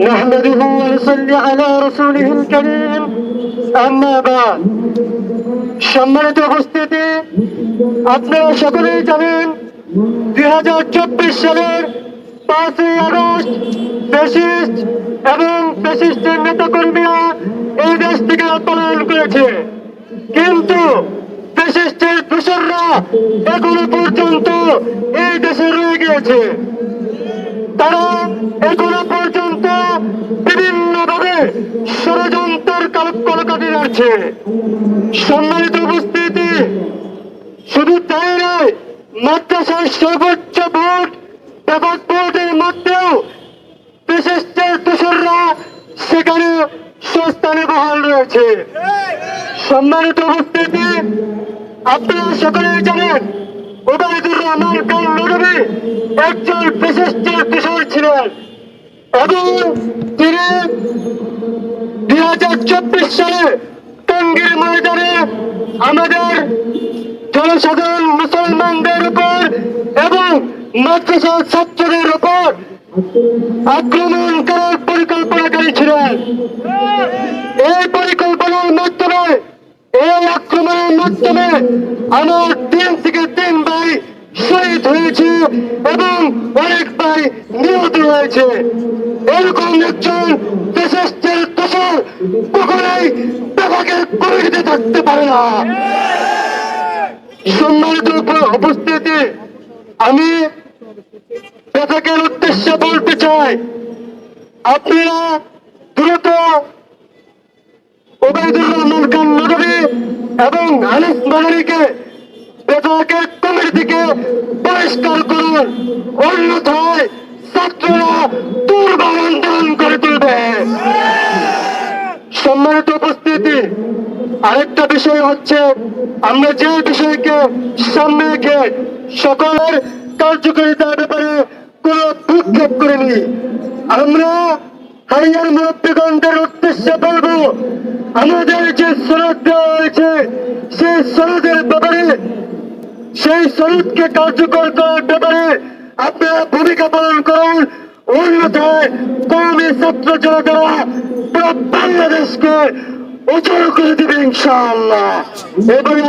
نحمده ونصلي على رسوله الكريم أما بعد সম্মানিত উপস্থিতি আপনারা সকলেই জানেন দুই হাজার চব্বিশ সালের পাঁচই আগস্ট ফেসিস্ট এবং ফেসিস্টের নেতাকর্মীরা এই দেশ থেকে পলায়ন করেছে কিন্তু ফেসিস্টের দোসররা এখনো পর্যন্ত এই দেশে রয়ে গিয়েছে তারা এখনও পর্যন্ত বিভিন্ন ভাবে ষড়যন্ত্রের কলকাতি যাচ্ছে সম্মানিত উপস্থিতি, শুধু তাই নয়, মাদ্রাসার সর্বোচ্চ ভোট ব্যাপক ভোটের মধ্যেও বিশিষ্টের দোসররা সেখানে সস্থানে বহাল রয়েছে। সম্মানিত উপস্থিতি, আপনারা সকলেই জানেন একজন এবং তিনি দুই হাজার চব্বিশ আমাদের জনসাধারণ মুসলমানদের উপর এবং মাদ্রাসার ছাত্রদের উপর আক্রমণ করার পরিকল্পনাকারী ছিলেন আমার তিন থেকে তিন ভাই শহীদ হয়েছে এবং অনেক ভাই নিহত হয়েছে। এরকম একজন দেশের দোষর কখনোই বিভাগের কমিটিতে থাকতে পারে না। সম্মানিত উপ- উপস্থিতি, আমি বেতাকের উদ্দেশ্যে বলতে চাই, আপনারা দ্রুত ওবায়দুর রহমান খান নদী এবং আনিস মাদারিকে বেতাকের কমিটি থেকে পরিষ্কার করুন। অন্যথায় ছাত্ররা দুর্বল আন্দোলন করে তুলবে। সম্মানিত উপস্থিতি, আরেকটা বিষয় হচ্ছে, আমরা যে বিষয়কে সামনে রেখে সকলের কার্যকারিতার ব্যাপারে কোনো ভূক্ষেপ করিনি, আমরা হারিয়ার মুরব্বীগণদের উদ্দেশ্যে বলব, আমাদের যে হয়েছে সেই সনদের ব্যাপারে, সেই সনদকে কার্যকর করার ব্যাপারে আপনারা ভূমিকা পালন করুন। অন্যথায় কমে ছাত্র জনতারা পুরো বাংলাদেশকে উজ্জ্বল করে দিবে এবারে